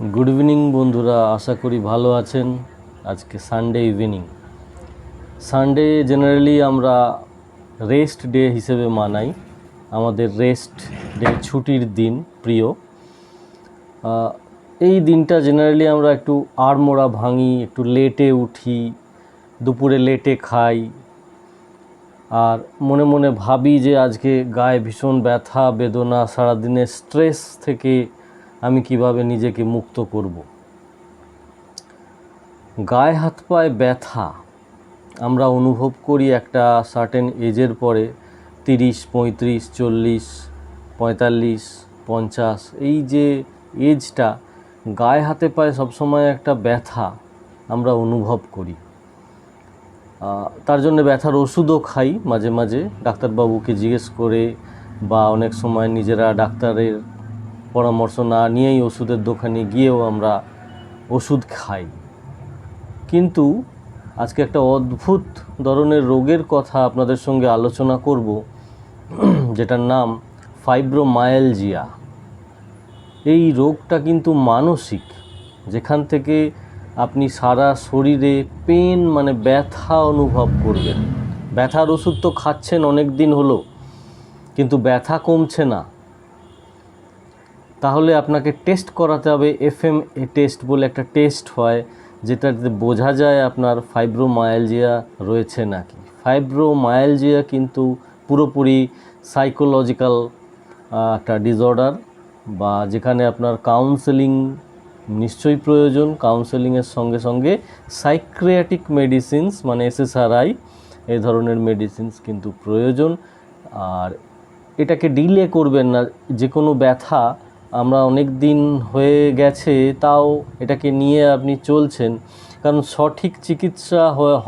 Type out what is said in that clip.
Good evening বন্ধুরা। আশা করি ভালো আছেন। আজকে সানডে ইভিনিং সানডে জেনারেলি আমরা রেস্ট ডে হিসেবে মানাই। আমাদের রেস্ট ডে ছুটির দিন প্রিয়। এই দিনটা জেনারেলি আমরা একটু আড়মোড়া ভাঙি, একটু লেটে উঠি, দুপুরে লেটে খাই। আর মনে মনে ভাবি যে আজকে গায়ে ভীষণ ব্যথা, বেদনা, সারাদিনের স্ট্রেস থেকে আমি কীভাবে নিজেকে মুক্ত করব? গায়ে হাত পায়ে ব্যথা। আমরা অনুভব করি একটা সার্টেন এজের পরে, তিরিশ, পঁয়ত্রিশ, চল্লিশ, পঁয়তাল্লিশ, পঞ্চাশ, এই যে এজটা গায়ে হাতে পায়ে সবসময় একটা ব্যথা আমরা অনুভব করি। তার জন্য ব্যথার ওষুধও খাই মাঝে মাঝে। ডাক্তারবাবুকে জিজ্ঞেস করে বা অনেক সময় নিজেরা ডাক্তারের পরামর্শ না নিয়েই ওষুধের দোকানে গিয়েও আমরা ওষুধ খাই। কিন্তু আজকে একটা অদ্ভুত ধরনের রোগের কথা আপনাদের সঙ্গে আলোচনা করব, যেটার নাম ফাইব্রোমায়ালজিয়া এই রোগটা কিন্তু মানসিক, যেখান থেকে আপনি সারা শরীরে পেন মানে ব্যথা অনুভব করবেন। ব্যথার ওষুধ তো খাচ্ছেন অনেক দিন হলো, কিন্তু ব্যথা কমছে না। তাহলে আপনাকে টেস্ট করাতে হবে এফএম এ টেস্ট বলে একটা টেস্ট হয়, যেটাতে বোঝা যায় আপনার ফাইব্রোমায়ালজিয়া রয়েছে নাকি। ফাইব্রোমায়ালজিয়া কিন্তু পুরোপুরি সাইকোলজিক্যাল একটা ডিসঅর্ডার বা যেখানে আপনার কাউন্সেলিং নিশ্চয়ই প্রয়োজন। কাউন্সেলিংয়ের সঙ্গে সঙ্গে সাইক্রিয়াটিক মেডিসিনস মানে এসএসআরআই এই ধরনের মেডিসিনস কিন্তু প্রয়োজন। আর এটাকে ডিলে করবেন না যে কোনো ব্যথা আমরা অনেক দিন হয়ে গেছে তাও এটাকে নিয়ে আপনি চলছেন। কারণ সঠিক চিকিৎসা হওয়া-